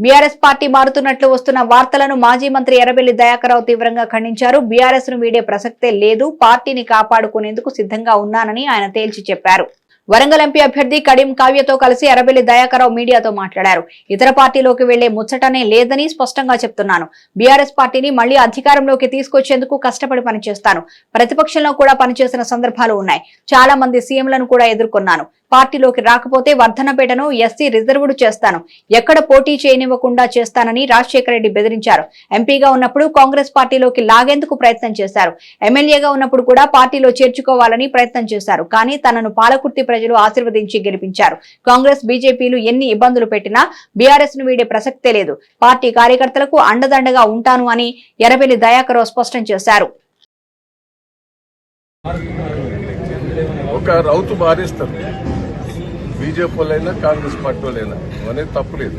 BRS party మారుతున్నట్లు వస్తున్న వార్తలను మాజీ మంత్రి ఎర్రబెల్లి దయాకరావు తీవ్రంగా ఖండించారు. బీఆర్ఎస్ను వీడే ప్రసక్తే లేదు. పార్టీని కాపాడుకునేందుకు సిద్ధంగా ఉన్నానని ఆయన తేల్చి చెప్పారు. వరంగల్ ఎంపీ అభ్యర్థి కడిం కావ్యతో కలిసి ఎర్రబెల్లి దయాకరావు మీడియాతో మాట్లాడారు. ఇతర పార్టీలోకి వెళ్ళే ముచ్చటనే లేదని స్పష్టంగా చెప్తున్నాను. బీఆర్ఎస్ పార్టీని మళ్ళీ అధికారంలోకి తీసుకొచ్చేందుకు కష్టపడి పనిచేస్తాను. ప్రతిపక్షంలో కూడా పనిచేసిన సందర్భాలు ఉన్నాయి. చాలా మంది సీఎంలను కూడా ఎదుర్కొన్నాను. పార్టీలోకి రాకపోతే వర్ధనపేటను ఎస్సీ రిజర్వ్డ్ చేస్తాను. ఎక్కడ పోటీ చేయనివ్వకుండా చేస్తానని రాజశేఖర రెడ్డి బెదిరించారు. ఎంపీగా ఉన్నప్పుడు కాంగ్రెస్ పార్టీలోకి లాగేందుకు ప్రయత్నం చేశారు. ఎమ్మెల్యేగా ఉన్నప్పుడు కూడా పార్టీలో చేర్చుకోవాలని ప్రయత్నం చేశారు. కానీ తనను పాలకుర్తి ప్రజలు ఆశీర్వదించి గెలిపించారు. కాంగ్రెస్ బీజేపీలు ఎన్ని ఇబ్బందులు పెట్టినా బీఆర్ఎస్ను వీడే ప్రసక్తే లేదు. పార్టీ కార్యకర్తలకు అండదండగా ఉంటాను అని ఎర్రబెల్లి దయాకరావు స్పష్టం చేశారు. ఒక రౌతు మారేస్తారు బీజేపీ వాళ్ళైనా కాంగ్రెస్ పార్టీ వాళ్ళైనా అనేది తప్పులేదు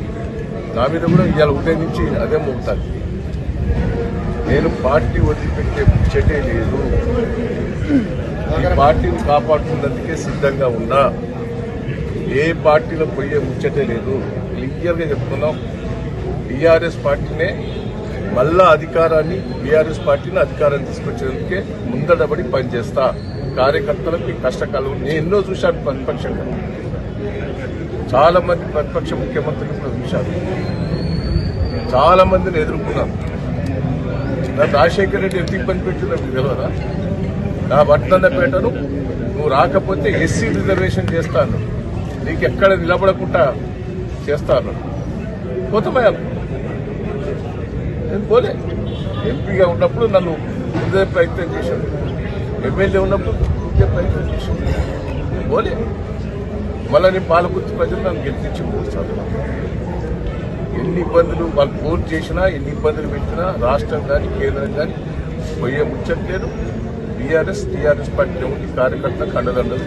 నా మీద కూడా ఇవాళ ఉదయం నుంచి అదే మోగుతాను నేను పార్టీ వదిలిపెట్టే ముచ్చటే లేదు. ఈ పార్టీని కాపాడుకున్నందుకే సిద్ధంగా ఉన్నా. ఏ పార్టీలో పోయే ముచ్చటే లేదు. క్లియర్గా చెప్తున్నాం. టీఆర్ఎస్ పార్టీనే మళ్ళా అధికారాన్ని బీఆర్ఎస్ పార్టీని అధికారం తీసుకొచ్చేందుకే ముందడబడి పనిచేస్తా. కార్యకర్తలకు కష్టకాలం నేను ఎన్నో చూశాను ప్రతిపక్షంగా చాలా మంది ప్రతిపక్ష ముఖ్యమంత్రులు కూడా చాలా మందిని ఎదుర్కొన్నాను నన్ను రాజశేఖర రెడ్డి ఎంత ఇబ్బంది పెట్టిందో మీకు తెలియదా నా వర్తన్నపేటను నువ్వు రాకపోతే ఎస్సీ రిజర్వేషన్ చేస్తాను. నీకు ఎక్కడ నిలబడకుండా చేస్తాను. పోతమయ్యాను నేను పోలే. ఎంపీగా ఉన్నప్పుడు నన్ను ఇదే ప్రయత్నం చేశాను ఎమ్మెల్యే ఉన్నప్పుడు ఇదే ప్రయత్నం చేశాను నేను పోలే. మళ్ళీ పాలకుర్తి ప్రజలు నన్ను గెలిపించి మూడుసార్లు ఎన్ని ఇబ్బందులు వాళ్ళు ఫోన్ చేసినా ఎన్ని ఇబ్బందులు పెట్టినా రాష్ట్రం కానీ కేంద్రం కానీ పోయే ముచ్చట్లేదు. బీఆర్ఎస్ టీఆర్ఎస్ పార్టీ ఉండి కార్యకర్తలకు అండదండలు